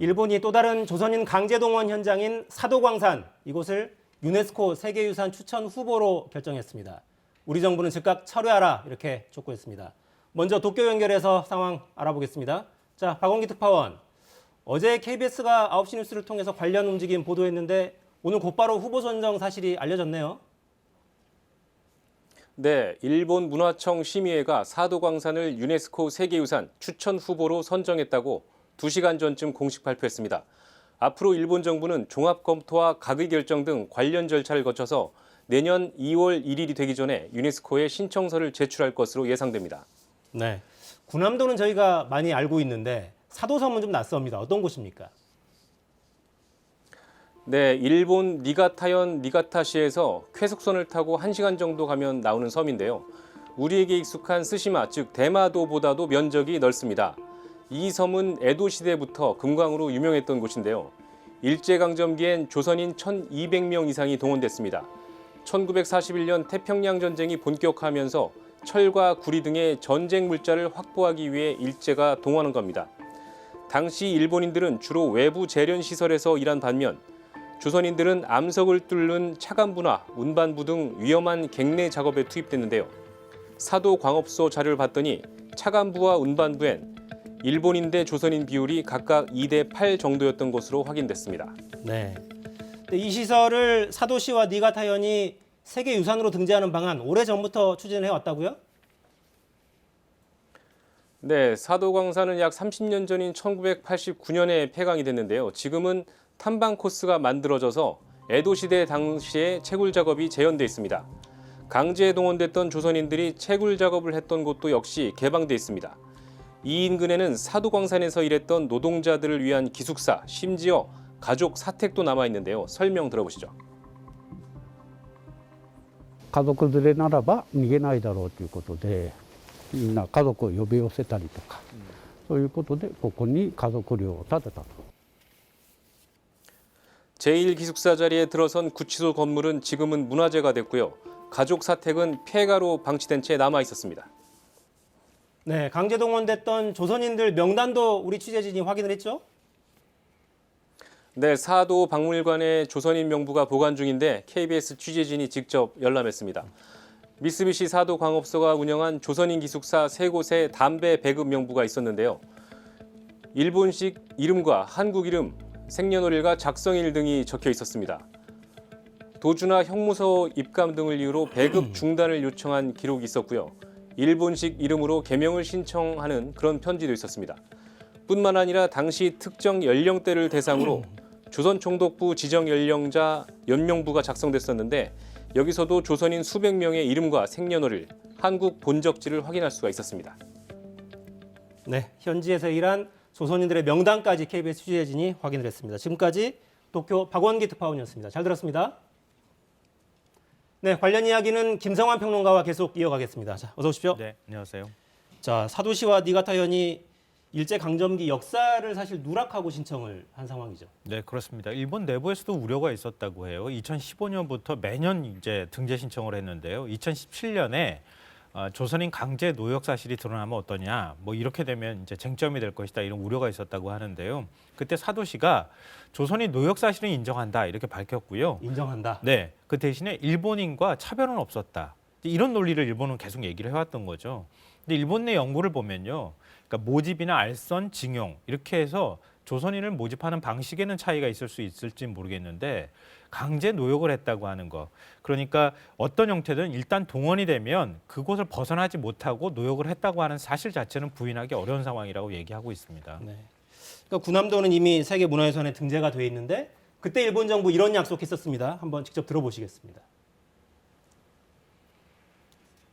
일본이 또 다른 조선인 강제동원 현장인 사도광산 이곳을 유네스코 세계유산 추천 후보로 결정했습니다. 우리 정부는 즉각 철회하라 이렇게 촉구했습니다. 먼저 도쿄 연결해서 상황 알아보겠습니다. 자, 박원기 특파원. 어제 KBS가 9시 뉴스를 통해서 관련 움직임 보도했는데 오늘 곧바로 후보 선정 사실이 알려졌네요. 네, 일본 문화청 심의회가 사도광산을 유네스코 세계유산 추천 후보로 선정했다고 2시간 전쯤 공식 발표했습니다. 앞으로 일본 정부는 종합 검토와 가의 결정 등 관련 절차를 거쳐서 내년 2월 1일이 되기 전에 유네스코에 신청서를 제출할 것으로 예상됩니다. 네. 군함도는 저희가 많이 알고 있는데 사도섬은 좀 낯섭니다. 어떤 곳입니까? 네, 일본 니가타현 니가타시에서 쾌속선을 타고 1시간 정도 가면 나오는 섬인데요. 우리에게 익숙한 스시마, 즉 대마도보다도 면적이 넓습니다. 이 섬은 에도 시대부터 금광으로 유명했던 곳인데요. 일제강점기엔 조선인 1,200명 이상이 동원됐습니다. 1941년 태평양 전쟁이 본격화하면서 철과 구리 등의 전쟁 물자를 확보하기 위해 일제가 동원한 겁니다. 당시 일본인들은 주로 외부 재련 시설에서 일한 반면 조선인들은 암석을 뚫는 차관부나 운반부 등 위험한 갱내 작업에 투입됐는데요. 사도 광업소 자료를 봤더니 차관부와 운반부엔 일본인 대 조선인 비율이 각각 2대 8 정도였던 것으로 확인됐습니다. 네. 근데 이 시설을 사도시와 니가타현이 세계 유산으로 등재하는 방안 오래 전부터 추진해 왔다고요? 네, 사도광산은 약 30년 전인 1989년에 폐광이 됐는데요. 지금은 탐방 코스가 만들어져서 에도 시대 당시에 채굴 작업이 재현돼 있습니다. 강제에 동원됐던 조선인들이 채굴 작업을 했던 곳도 역시 개방돼 있습니다. 이 인근에는 사도광산에서 일했던 노동자들을 위한 기숙사, 심지어 가족 사택도 남아 있는데요. 설명 들어보시죠. 家族連れならば逃げないだろうということでみんな家族を呼び寄せたりとか、そういうことでここに家族寮を建てたと。 제1기숙사 자리에 들어선 구치소 건물은 지금은 문화재가 됐고요. 가족 사택은 폐가로 방치된 채 남아 있었습니다. 네, 강제 동원됐던 조선인들 명단도 우리 취재진이 확인을 했죠? 네, 사도 박물관에 조선인 명부가 보관 중인데 KBS 취재진이 직접 열람했습니다. 미쓰비시 사도 광업소가 운영한 조선인 기숙사 세 곳에 담배 배급 명부가 있었는데요. 일본식 이름과 한국 이름, 생년월일과 작성일 등이 적혀 있었습니다. 도주나 형무소 입감 등을 이유로 배급 중단을 요청한 기록이 있었고요. 일본식 이름으로 개명을 신청하는 그런 편지도 있었습니다. 뿐만 아니라 당시 특정 연령대를 대상으로 조선 총독부 지정 연령자 연명부가 작성됐었는데 여기서도 조선인 수백 명의 이름과 생년월일, 한국 본적지를 확인할 수가 있었습니다. 네, 현지에서 일한 조선인들의 명단까지 KBS 취재진이 확인을 했습니다. 지금까지 도쿄 박원기 특파원이었습니다. 잘 들었습니다. 네, 관련 이야기는 김성환 평론가와 계속 이어가겠습니다. 자, 어서 오십시오. 네, 안녕하세요. 자, 사도시와 니가타현이 일제 강점기 역사를 사실 누락하고 신청을 한 상황이죠. 네, 그렇습니다. 일본 내부에서도 우려가 있었다고 해요. 2015년부터 매년 이제 등재 신청을 했는데요. 2017년에 어, 조선인 강제 노역 사실이 드러나면 어떠냐, 뭐 이렇게 되면 이제 쟁점이 될 것이다 이런 우려가 있었다고 하는데요. 그때 사도시가 조선인 노역 사실은 인정한다 이렇게 밝혔고요. 인정한다. 네, 그 대신에 일본인과 차별은 없었다. 이런 논리를 일본은 계속 얘기를 해왔던 거죠. 근데 일본 내 연구를 보면요, 그러니까 모집이나 알선, 징용 이렇게 해서 조선인을 모집하는 방식에는 차이가 있을 수 있을지 모르겠는데 강제 노역을 했다고 하는 거. 그러니까 어떤 형태든 일단 동원이 되면 그곳을 벗어나지 못하고 노역을 했다고 하는 사실 자체는 부인하기 어려운 상황이라고 얘기하고 있습니다. 네. 그러니까 군함도는 이미 세계 문화유산에 등재가 돼 있는데 그때 일본 정부 이런 약속했었습니다. 한번 직접 들어보시겠습니다.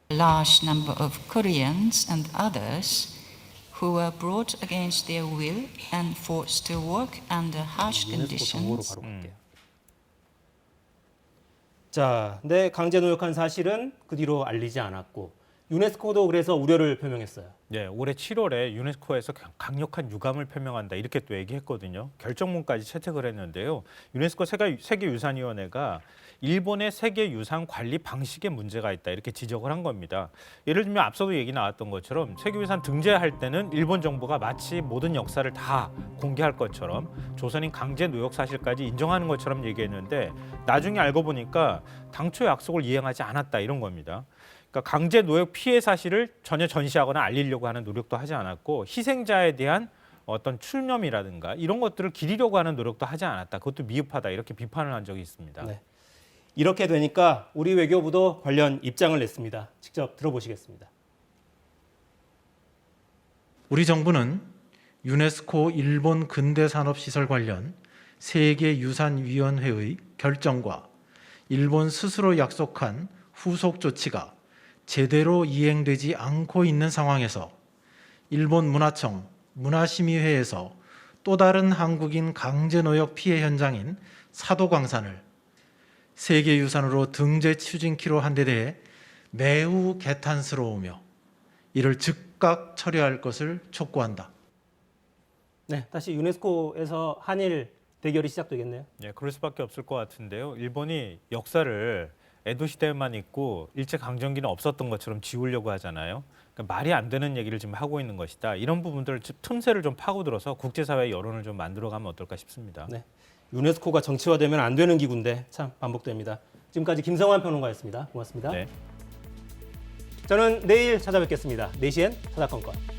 large number of Koreans and others who were brought against their will and forced to work under harsh 유네스코 정보로 conditions. 바로 갈게요. 자, 네 강제 노역한 사실은 그 뒤로 알리지 않았고 유네스코도 그래서 우려를 표명했어요. 네, 올해 7월에 유네스코에서 강- 강력한 유감을 표명한다 이렇게 또 얘기했거든요. 결정문까지 채택을 했는데요. 유네스코 세계, 세계유산위원회가 일본의 세계유산 관리 방식에 문제가 있다 이렇게 지적을 한 겁니다. 예를 들면 앞서도 얘기 나왔던 것처럼 세계유산 등재할 때는 일본 정부가 마치 모든 역사를 다 공개할 것처럼 조선인 강제 노역 사실까지 인정하는 것처럼 얘기했는데 나중에 알고 보니까 당초 약속을 이행하지 않았다 이런 겁니다. 그러니까 강제 노역 피해 사실을 전혀 전시하거나 알리려고 하는 노력도 하지 않았고 희생자에 대한 어떤 출념이라든가 이런 것들을 기리려고 하는 노력도 하지 않았다. 그것도 미흡하다 이렇게 비판을 한 적이 있습니다. 네. 이렇게 되니까 우리 외교부도 관련 입장을 냈습니다. 직접 들어보시겠습니다. 우리 정부는 유네스코 일본 근대산업시설 관련 세계유산위원회의 결정과 일본 스스로 약속한 후속 조치가 제대로 이행되지 않고 있는 상황에서 일본 문화청 문화심의회에서 또 다른 한국인 강제노역 피해 현장인 사도광산을 세계유산으로 등재 추진키로 한 데 대해 매우 개탄스러우며 이를 즉각 처리할 것을 촉구한다. 네, 다시 유네스코에서 한일 대결이 시작되겠네요. 예, 그럴 수밖에 없을 것 같은데요. 일본이 역사를 에도 시대만 있고 일제 강점기는 없었던 것처럼 지우려고 하잖아요. 그러니까 말이 안 되는 얘기를 지금 하고 있는 것이다. 이런 부분들을 좀 틈새를 좀 파고들어서 국제사회의 여론을 좀 만들어가면 어떨까 싶습니다. 네. 유네스코가 정치화되면 안 되는 기구인데 참 반복됩니다. 지금까지 김성환 평론가였습니다. 고맙습니다. 네. 저는 내일 찾아뵙겠습니다. 4시엔 사다건건.